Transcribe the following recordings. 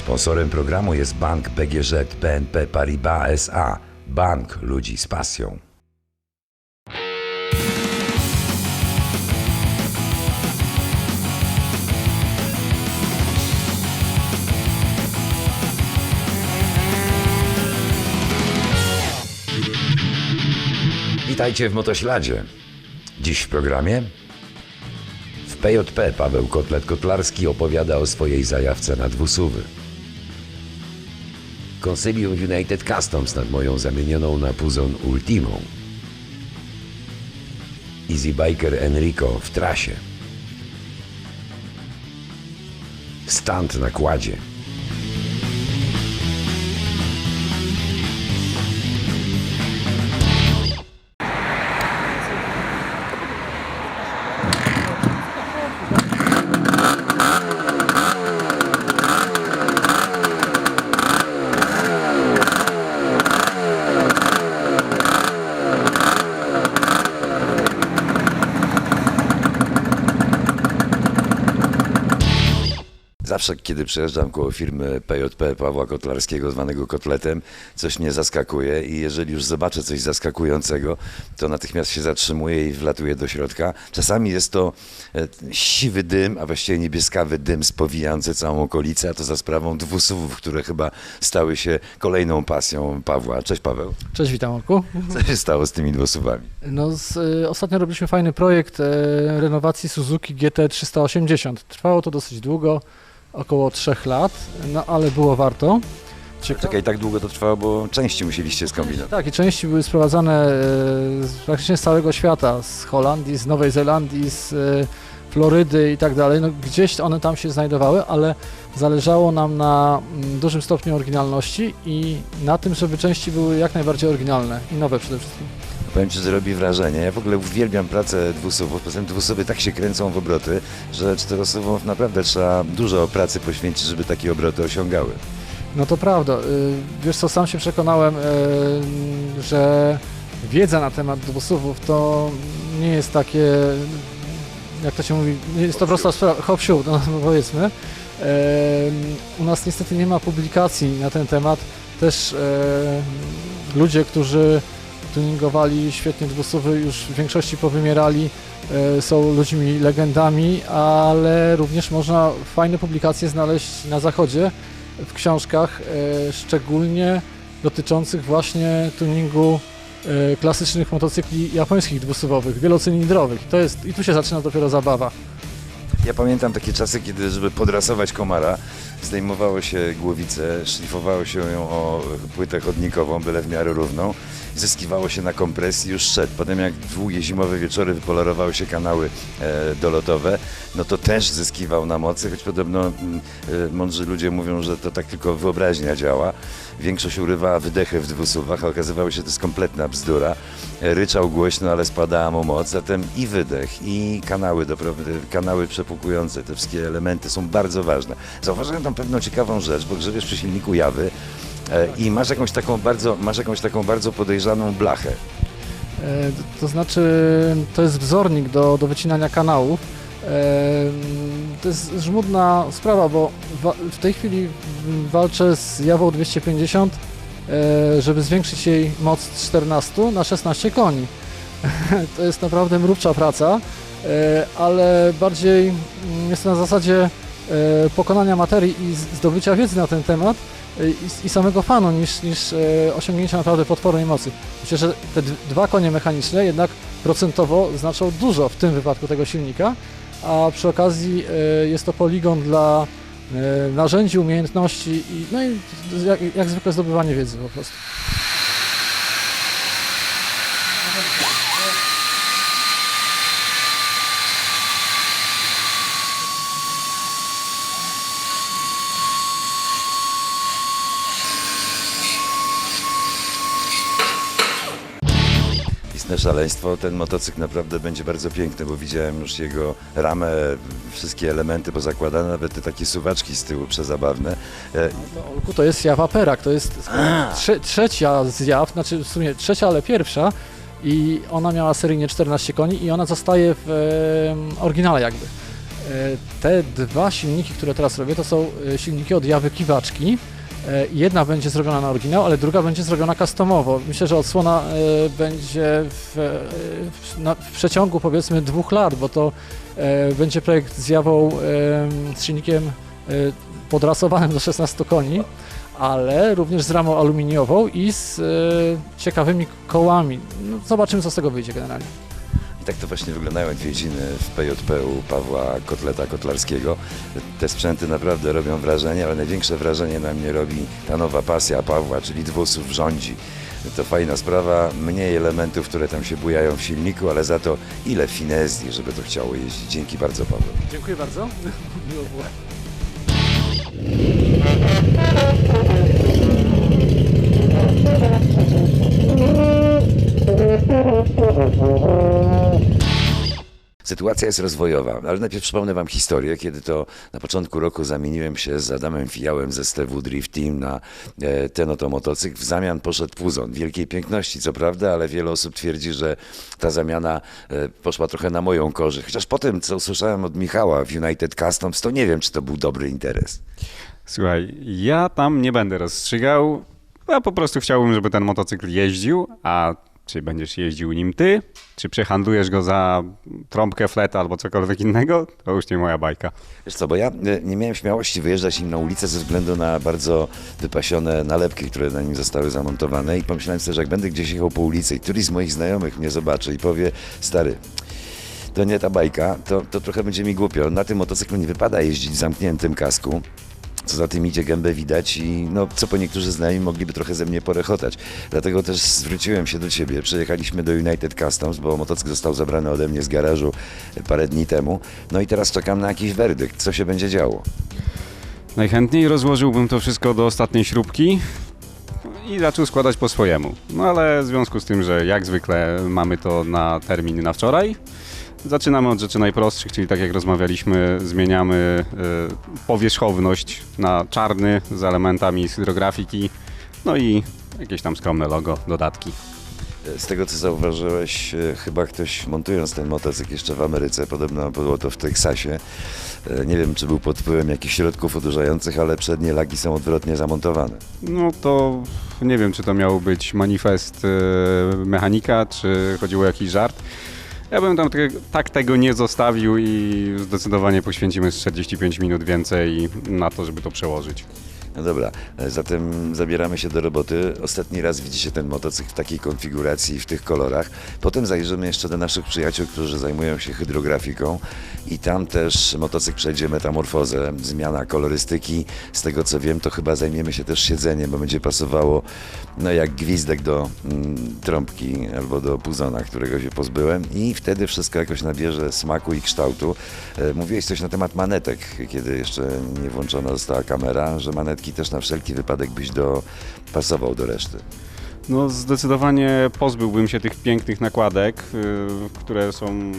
Sponsorem programu jest bank BGŻ BNP Paribas SA. Bank ludzi z pasją. Witajcie w Motośladzie. Dziś w programie w PJP Paweł Kotlet-Kotlarski opowiada o swojej zajawce na dwusuwy. Consylium United Customs nad moją zamienioną na Puzon Ultimą. Easy Biker Enrico w trasie. Stand na kładzie. Zawsze, kiedy przejeżdżam koło firmy PJP Pawła Kotlarskiego, zwanego Kotletem, coś mnie zaskakuje i jeżeli już zobaczę coś zaskakującego, to natychmiast się zatrzymuję i wlatuję do środka. Czasami jest to e, siwy dym, a właściwie niebieskawy dym spowijający całą okolicę, a to za sprawą dwusuwów, które chyba stały się kolejną pasją Pawła. Cześć Paweł. Cześć, witam Marku. Co się stało z tymi dwusuwami? No, z, y, ostatnio robiliśmy fajny projekt e, renowacji Suzuki GT380. Trwało to dosyć długo, około 3 lat, no ale było warto. Cieka- Czekaj, tak długo to trwało, bo części musieliście skombinować. Tak, i części były sprowadzane e, z, praktycznie z całego świata, z Holandii, z Nowej Zelandii, z e, Florydy i tak dalej. No, gdzieś one tam się znajdowały, ale zależało nam na mm, dużym stopniu oryginalności i na tym, żeby części były jak najbardziej oryginalne i nowe przede wszystkim. Powiem Ci, że robi wrażenie. Ja w ogóle uwielbiam pracę dwusuwów. Poza tym dwusuwy tak się kręcą w obroty, że czterosuwów naprawdę trzeba dużo pracy poświęcić, żeby takie obroty osiągały. No to prawda. Y, Wiesz co, sam się przekonałem, y, że wiedza na temat dwusuwów to nie jest takie, jak to się mówi, jest to prosta sprawa, hop siu, no powiedzmy. U nas niestety nie ma publikacji na ten temat. Też ludzie, którzy tuningowali świetnie dwusuwy już w większości powymierali, y, są ludźmi legendami, ale również można fajne publikacje znaleźć na zachodzie w książkach, e, szczególnie dotyczących właśnie tuningu e, klasycznych motocykli japońskich dwusuwowych, wielocylindrowych. To jest, I tu się zaczyna dopiero zabawa. Ja pamiętam takie czasy, kiedy żeby podrasować komara, zdejmowało się głowicę, szlifowało się ją o płytę chodnikową, byle w miarę równą, zyskiwało się na kompresji, już szedł. Potem jak długie zimowe wieczory wypolerowały się kanały e, dolotowe, no to też zyskiwał na mocy, choć podobno mm, e, mądrzy ludzie mówią, że to tak tylko wyobraźnia działa. Większość urywała wydechy w dwusuwach, a okazywało się, to jest kompletna bzdura. E, Ryczał głośno, ale spadała mu moc, zatem i wydech, i kanały, do, kanały przepukujące, te wszystkie elementy są bardzo ważne. Zauważyłem tam pewną ciekawą rzecz, bo grzebiesz przy silniku jawy e, i masz jakąś taką bardzo, masz jakąś taką bardzo podejrzaną blachę. E, To znaczy, to jest wzornik do, do wycinania kanałów. E, To jest żmudna sprawa, bo w tej chwili walczę z Jawą 250, e, żeby zwiększyć jej moc z 14 na 16 koni. To jest naprawdę mrówcza praca, e, ale bardziej mm, jest na zasadzie e, pokonania materii i zdobycia wiedzy na ten temat e, i, i samego fanu niż, niż e, osiągnięcia naprawdę potwornej mocy. Myślę, że te dwa konie mechaniczne jednak procentowo znaczą dużo w tym wypadku tego silnika, a przy okazji e, jest to poligon dla e, narzędzi, umiejętności i, no i jak, jak zwykle zdobywanie wiedzy po prostu. Szaleństwo, ten motocykl naprawdę będzie bardzo piękny, bo widziałem już jego ramę, wszystkie elementy pozakładane, nawet te takie suwaczki z tyłu przezabawne. E, To, Olku, to jest Jawa Perak, to jest trze, trzecia z Jaw, znaczy w sumie trzecia, ale pierwsza i ona miała seryjnie 14 koni i ona zostaje w em, oryginale jakby. Te dwa silniki, które teraz robię, to są e, silniki od Jawy Kiwaczki. E, Jedna będzie zrobiona na oryginał, ale druga będzie zrobiona customowo. Myślę, że odsłona e, będzie w, e, w, w przeciągu powiedzmy dwóch lat, bo to będzie projekt z Jawą z silnikiem podrasowanym do 16 koni, ale również z ramą aluminiową i z ciekawymi kołami. No, zobaczymy, co z tego wyjdzie generalnie. Tak to właśnie wyglądają odwiedziny w PJP u Pawła Kotleta Kotlarskiego. Te sprzęty naprawdę robią wrażenie, ale największe wrażenie na mnie robi ta nowa pasja Pawła, czyli dwusów rządzi. To fajna sprawa, mniej elementów, które tam się bujają w silniku, ale za to ile finezji, żeby to chciało jeździć. Dzięki bardzo Paweł. Dziękuję bardzo. Miło było. Sytuacja jest rozwojowa, ale najpierw przypomnę Wam historię, kiedy to na początku roku zamieniłem się z Adamem Fijałem ze STW Drift Team na e, ten oto motocykl. W zamian poszedł Puzon. Wielkiej piękności, co prawda, ale wiele osób twierdzi, że ta zamiana e, poszła trochę na moją korzyść. Chociaż potem, co usłyszałem od Michała w United Customs, to nie wiem, czy to był dobry interes. Słuchaj, ja tam nie będę rozstrzygał. Ja po prostu chciałbym, żeby ten motocykl jeździł, a czy będziesz jeździł nim ty, czy przehandlujesz go za trąbkę, flet albo cokolwiek innego, to już nie moja bajka. Wiesz co, bo ja e, nie miałem śmiałości wyjeżdżać nim na ulicę ze względu na bardzo wypasione nalepki, które na nim zostały zamontowane i pomyślałem sobie, że jak będę gdzieś jechał po ulicy i któryś z moich znajomych mnie zobaczy i powie, stary, to nie ta bajka, to, to trochę będzie mi głupio. Na tym motocyklu nie wypada jeździć w zamkniętym kasku. Co za tym idzie, gębę widać i no, co po niektórzy znajomi mogliby trochę ze mnie porechotać. Dlatego też zwróciłem się do Ciebie. Przyjechaliśmy do United Customs, bo motocykl został zabrany ode mnie z garażu parę dni temu. No i teraz czekam na jakiś werdykt, co się będzie działo. Najchętniej rozłożyłbym to wszystko do ostatniej śrubki i zaczął składać po swojemu. No ale w związku z tym, że jak zwykle mamy to na termin na wczoraj, zaczynamy od rzeczy najprostszych, czyli tak jak rozmawialiśmy, zmieniamy y, powierzchowność na czarny z elementami z hydrografiki, no i jakieś tam skromne logo, dodatki. Z tego co zauważyłeś, e, chyba ktoś montując ten motocykl jeszcze w Ameryce, podobno było to w Teksasie, e, nie wiem czy był pod wpływem jakichś środków odurzających, ale przednie lagi są odwrotnie zamontowane. No to nie wiem, czy to miał być manifest mechanika, czy chodziło o jakiś żart. Ja bym tam te, tak tego nie zostawił i zdecydowanie poświęcimy z 45 minut więcej na to, żeby to przełożyć. No dobra, e, zatem zabieramy się do roboty. Ostatni raz widzicie ten motocykl w takiej konfiguracji, w tych kolorach. Potem zajrzymy jeszcze do naszych przyjaciół, którzy zajmują się hydrografiką i tam też motocykl przejdzie metamorfozę, zmiana kolorystyki. Z tego co wiem, to chyba zajmiemy się też siedzeniem, bo będzie pasowało no jak gwizdek do mm, trąbki albo do puzona, którego się pozbyłem i wtedy wszystko jakoś nabierze smaku i kształtu. E, Mówiłeś coś na temat manetek, kiedy jeszcze nie włączona została kamera, że manetki też na wszelki wypadek byś dopasował do reszty. No zdecydowanie pozbyłbym się tych pięknych nakładek, y, które są,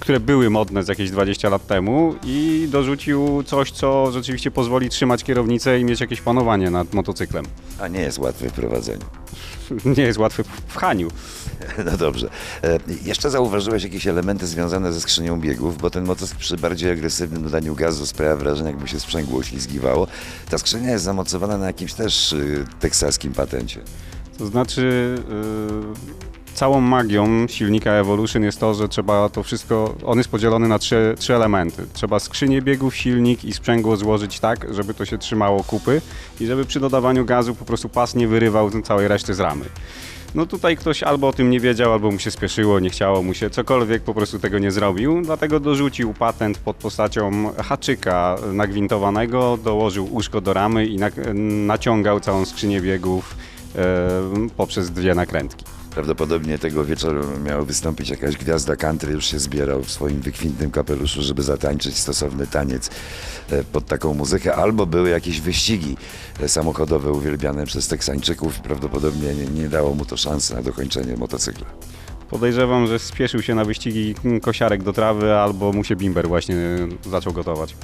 które były modne z jakieś 20 lat temu i dorzucił coś, co rzeczywiście pozwoli trzymać kierownicę i mieć jakieś panowanie nad motocyklem. A nie jest łatwe w prowadzeniu. Nie jest łatwy w pchaniu. No dobrze. E, Jeszcze zauważyłeś jakieś elementy związane ze skrzynią biegów, bo ten motocykl przy bardziej agresywnym dodaniu gazu sprawia wrażenie, jakby się sprzęgło ślizgiwało. Ta skrzynia jest zamocowana na jakimś też y, teksaskim patencie. To znaczy, yy, całą magią silnika Evolution jest to, że trzeba to wszystko, on jest podzielony na trzy, trzy elementy. Trzeba skrzynię biegów, silnik i sprzęgło złożyć tak, żeby to się trzymało kupy i żeby przy dodawaniu gazu po prostu pas nie wyrywał całej reszty z ramy. No tutaj ktoś albo o tym nie wiedział, albo mu się spieszyło, nie chciało mu się, cokolwiek po prostu tego nie zrobił, dlatego dorzucił patent pod postacią haczyka nagwintowanego, dołożył uszko do ramy i naciągał całą skrzynię biegów poprzez dwie nakrętki. Prawdopodobnie tego wieczoru miała wystąpić jakaś gwiazda country, już się zbierał w swoim wykwintnym kapeluszu, żeby zatańczyć stosowny taniec e, pod taką muzykę, albo były jakieś wyścigi e, samochodowe uwielbiane przez Teksańczyków i prawdopodobnie nie, nie dało mu to szansy na dokończenie motocykla. Podejrzewam, że spieszył się na wyścigi kosiarek do trawy, albo mu się bimber właśnie zaczął gotować.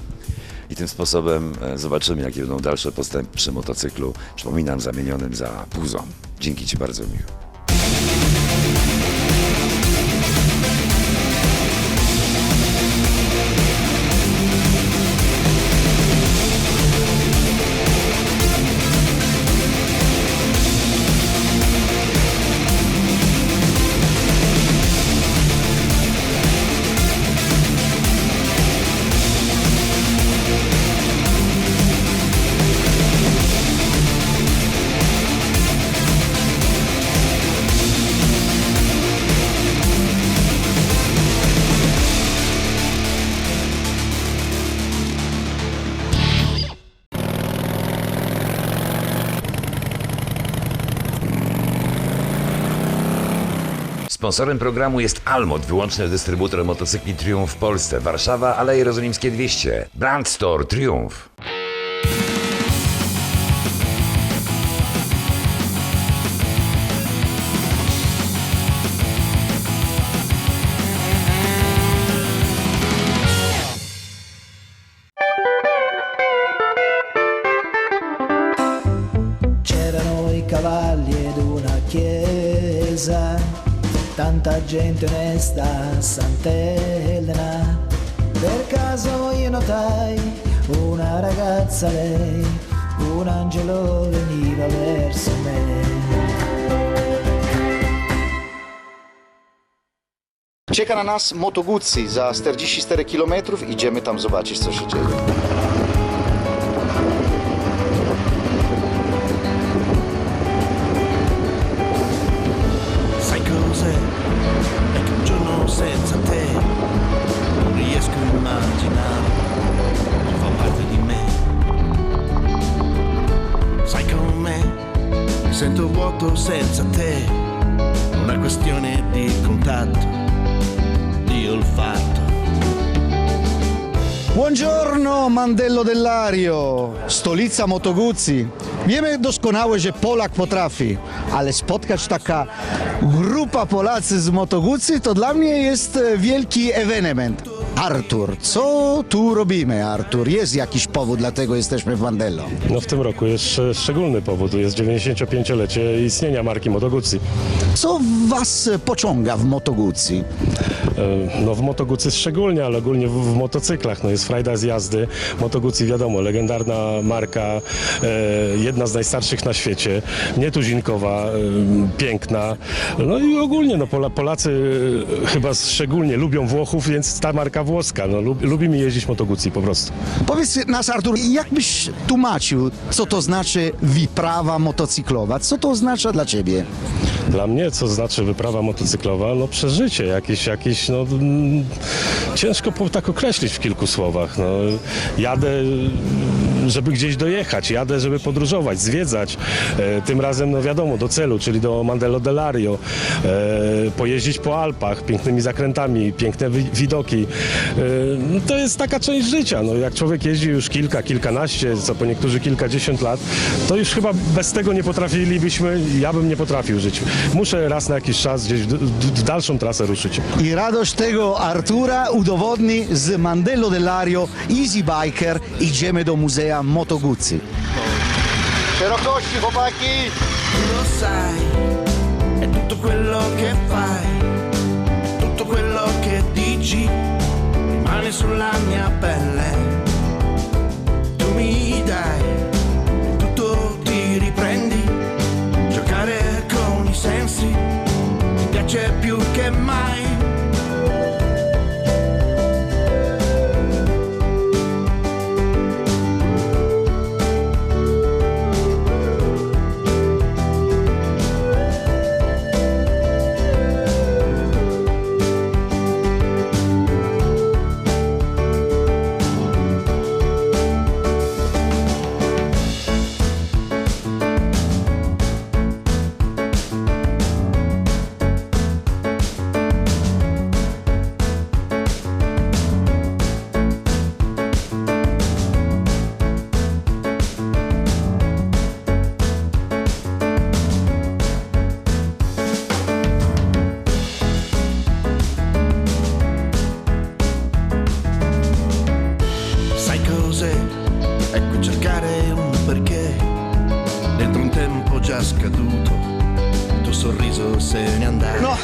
I tym sposobem e, zobaczymy, jakie będą dalsze postępy przy motocyklu, przypominam, zamienionym za puzon. Dzięki Ci bardzo, Michał. Sponsorem programu jest Almod, wyłączny dystrybutor motocykli Triumph w Polsce. Warszawa, Aleje Jerozolimskie 200. Brand Store Triumph. Gente onesta, Sant'Elena. Per caso io notai una ragazza lei, un angelo veniva verso me. Czeka na nas Moto Guzzi za 44 km. Idziemy tam zobaczyć, co się dzieje. Stolica Moto Guzzi. Wiemy doskonale, że Polak potrafi, ale spotkać taka grupa Polacy z Moto Guzzi to dla mnie jest e, wielki ewenement. Artur, co tu robimy, Artur? Jest jakiś powód, dlatego jesteśmy w Mandello. No w tym roku jest sz- szczególny powód, jest 95-lecie istnienia marki Moto Guzzi. Co was pociąga w Moto Guzzi? E, No w Moto Guzzi szczególnie, ale ogólnie w, w motocyklach. No jest frajda z jazdy. Moto Guzzi wiadomo, legendarna marka, e, jedna z najstarszych na świecie, nietuzinkowa, e, piękna. No i ogólnie no Pola, Polacy e, chyba szczególnie lubią Włochów, więc ta marka włoska. No, lub, lubimy jeździć Moto Guzzi po prostu. Powiedz nas, Artur, jak byś tłumaczył, co to znaczy wyprawa motocyklowa? Co to oznacza dla ciebie? Dla mnie, co znaczy wyprawa motocyklowa? No przeżycie, jakieś, jakieś no mm, ciężko tak określić w kilku słowach. No, jadę, żeby gdzieś dojechać, jadę, żeby podróżować, zwiedzać. E, tym razem, no wiadomo, do celu, czyli do Mandello dell'Ario. E, pojeździć po Alpach, pięknymi zakrętami, piękne wi- widoki. E, no, to jest taka część życia. No, jak człowiek jeździ już kilka, kilkanaście, co po niektórzy kilkadziesiąt lat, to już chyba bez tego nie potrafilibyśmy, ja bym nie potrafił żyć. Muszę raz na jakiś czas gdzieś w, dalszą trasę ruszyć. I radość tego Artura udowodni z Mandello dell'Ario Easy Biker. Idziemy do Muzea Moto Guzzi. Szerokości, chłopaki! lo sai, è tutto quello che fai, tutto quello che dici, rimane sulla mia pelle. Tu mi dai, tutto ti riprendi, giocare con i sensi, mi piace più che mai. Già scaduto Il tuo sorriso se ne andava No,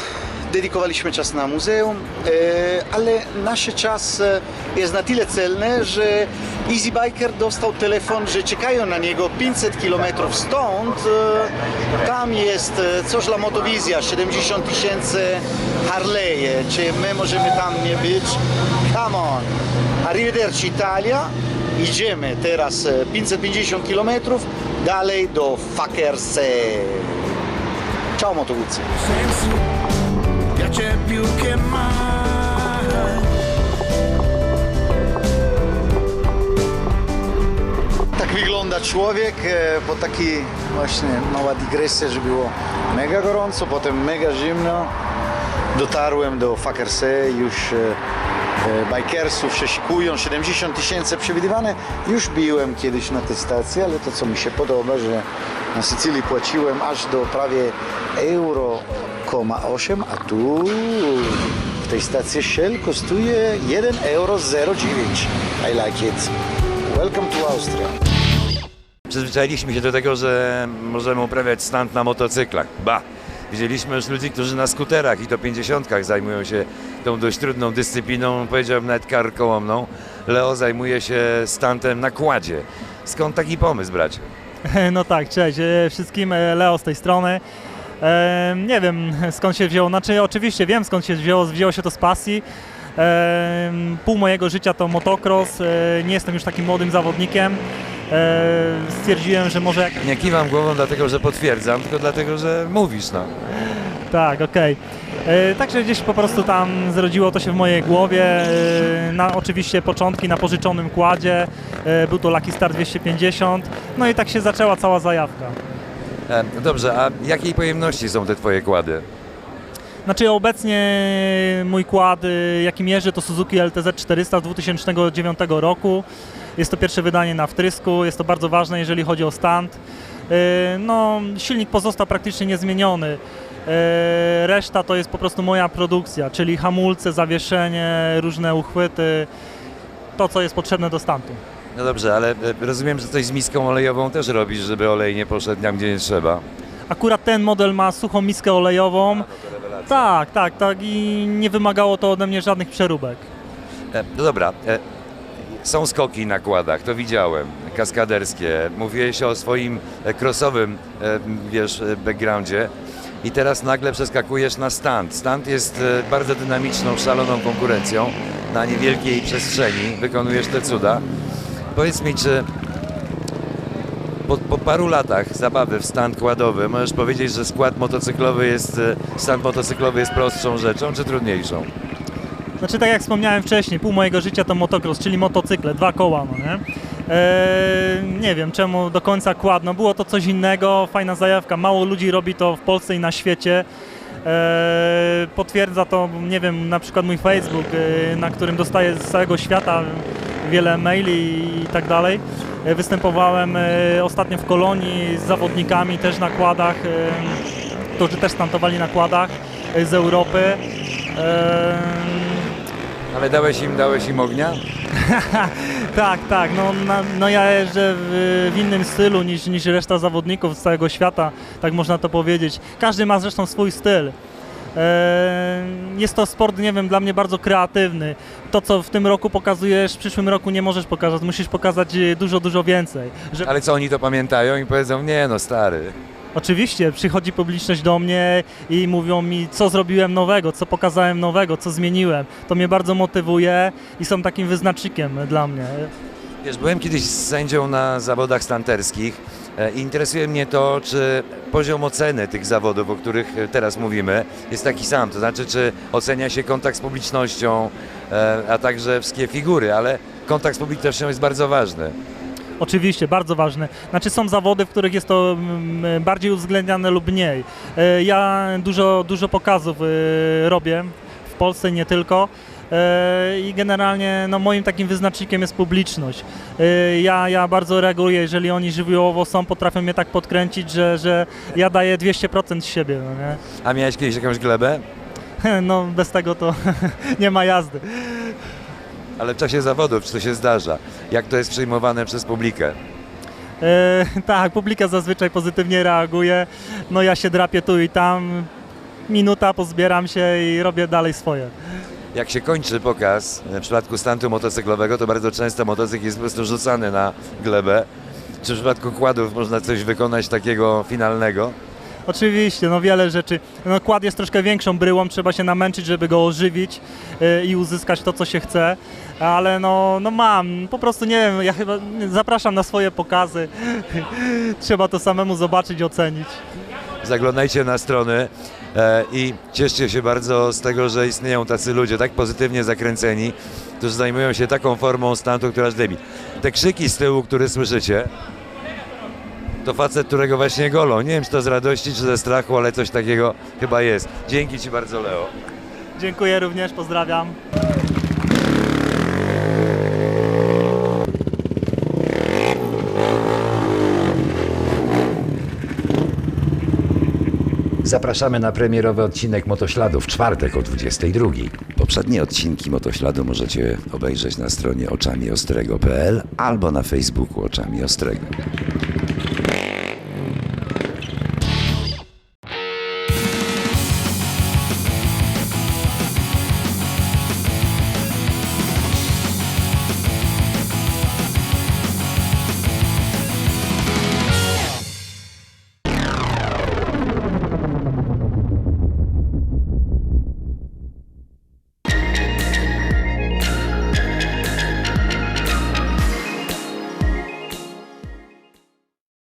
dedykowaliśmy czas na muzeum, e, ale nasz czas e, jest na tyle celny, że Easy Biker dostał telefon, że czekają na niego 500 km stąd. E, Tam jest coś dla Motowizja, 70 tysięcy Harley'e. Czy my możemy tam nie być? Come on! Arrivederci Italia. Idziemy teraz e, 550 km dalej do Fakerse. Ciao piace più che mai Tak wygląda człowiek, e, po takiej właśnie mała dygresja, że było mega gorąco, potem mega zimno. dotarłem do Fakersy, już e, e, bikersów się szykują, 70 tysięcy przewidywane. Już biłem kiedyś na tej stacji, ale to co mi się podoba, że na Sycylii płaciłem aż do prawie euro, 8, a tu w tej stacji Shell kosztuje 1 euro 09. I like it. Welcome to Austria. Przyzwyczailiśmy się do tego, że możemy uprawiać stunt na motocyklach. Ba! Widzieliśmy już ludzi, którzy na skuterach i to 50 zajmują się tą dość trudną dyscypliną, powiedziałbym nawet karkołomną. Leo zajmuje się stantem na kładzie. Skąd taki pomysł, bracie? No tak, cześć e, wszystkim, e, Leo z tej strony. E, nie wiem skąd się wzięło, znaczy oczywiście wiem skąd się wzięło, wzięło się to z pasji. Pół mojego życia to motocross, nie jestem już takim młodym zawodnikiem. E, stwierdziłem, że może jak... Nie kiwam głową dlatego, że potwierdzam, tylko dlatego, że mówisz, no. Tak, okej. E, Także gdzieś po prostu tam zrodziło to się w mojej głowie. E, Na oczywiście początki na pożyczonym kładzie. Był to Lucky Star 250. No i tak się zaczęła cała zajawka. Dobrze, a jakiej pojemności są te twoje kłady? Znaczy obecnie mój kład, y, jaki mierzy, to Suzuki LTZ 400 z 2009 roku. Jest to pierwsze wydanie na wtrysku, jest to bardzo ważne, jeżeli chodzi o stand. Y, No, silnik pozostał praktycznie niezmieniony. Y, Reszta to jest po prostu moja produkcja, czyli hamulce, zawieszenie, różne uchwyty, to co jest potrzebne do standu. No dobrze, ale e, rozumiem, że coś z miską olejową też robisz, żeby olej nie poszedł tam, gdzie nie trzeba. Akurat ten model ma suchą miskę olejową. Tak, tak, tak i nie wymagało to ode mnie żadnych przeróbek. E, No dobra, e, są skoki na kładach, to widziałem, kaskaderskie. Mówiłeś o swoim e, crossowym, e, wiesz, e, backgroundzie i teraz nagle przeskakujesz na stand. Stand jest e, bardzo dynamiczną, szaloną konkurencją na niewielkiej przestrzeni. Wykonujesz te cuda. Powiedz mi, czy po, po paru latach zabawy w stand kładowy możesz powiedzieć, że skład motocyklowy jest, e, stand motocyklowy jest prostszą rzeczą, czy trudniejszą? Znaczy tak jak wspomniałem wcześniej, pół mojego życia to motocross, czyli motocykle, dwa koła, no nie? Eee, nie wiem czemu do końca kład, no było to coś innego, fajna zajawka, mało ludzi robi to w Polsce i na świecie. Eee, potwierdza to, nie wiem, na przykład mój Facebook, e, na którym dostaję z całego świata wiele maili i tak dalej. E, Występowałem e, ostatnio w Kolonii z zawodnikami też na kładach, e, którzy też stantowali na kładach z Europy. Ale dałeś im, dałeś im ognia? tak, tak. No, na, no ja jeżdżę w, w innym stylu niż, niż reszta zawodników z całego świata, tak można to powiedzieć. Każdy ma zresztą swój styl. Eee, Jest to sport, nie wiem, dla mnie bardzo kreatywny. To, co w tym roku pokazujesz, w przyszłym roku nie możesz pokazać. Musisz pokazać e, dużo, dużo więcej. Że... Ale co oni to pamiętają i powiedzą, nie no stary. Oczywiście, przychodzi publiczność do mnie i mówią mi, co zrobiłem nowego, co pokazałem nowego, co zmieniłem. To mnie bardzo motywuje i są takim wyznacznikiem dla mnie. Wiesz, byłem kiedyś sędzią na zawodach stanterskich e, interesuje mnie to, czy poziom oceny tych zawodów, o których e, teraz mówimy, jest taki sam. To znaczy, czy ocenia się kontakt z publicznością, e, a także wszystkie figury, ale kontakt z publicznością jest bardzo ważny. Oczywiście, bardzo ważne. Znaczy są zawody, w których jest to mm, bardziej uwzględniane lub mniej. E, Ja dużo, dużo pokazów e, robię w Polsce, nie tylko. E, I generalnie no, moim takim wyznacznikiem jest publiczność. E, Ja, ja bardzo reaguję, jeżeli oni żywiołowo są, potrafią mnie tak podkręcić, że, że ja daję 200% z siebie. No, nie? A miałeś kiedyś jakąś glebę? no bez tego to nie ma jazdy. Ale w czasie zawodów, czy to się zdarza? Jak to jest przyjmowane przez publikę? E, tak, publika zazwyczaj pozytywnie reaguje. No ja się drapię tu i tam. Minuta, pozbieram się i robię dalej swoje. Jak się kończy pokaz, w przypadku stantu motocyklowego, to bardzo często motocykl jest po prostu rzucany na glebę. Czy w przypadku kładów można coś wykonać takiego finalnego? Oczywiście, no wiele rzeczy. No kład jest troszkę większą bryłą, trzeba się namęczyć, żeby go ożywić e, i uzyskać to, co się chce. Ale no, no mam, po prostu nie wiem, ja chyba zapraszam na swoje pokazy. trzeba to samemu zobaczyć, ocenić. Zaglądajcie na strony i cieszcie się bardzo z tego, że istnieją tacy ludzie tak pozytywnie zakręceni, którzy zajmują się taką formą stantu, która aż debi. Te krzyki z tyłu, które słyszycie, to facet, którego właśnie golą. Nie wiem, czy to z radości, czy ze strachu, ale coś takiego chyba jest. Dzięki Ci bardzo, Leo. Dziękuję również, pozdrawiam. Zapraszamy na premierowy odcinek Motośladu w czwartek o 22. Poprzednie odcinki Motośladu możecie obejrzeć na stronie oczamiostrego.pl albo na Facebooku Oczami Ostrego.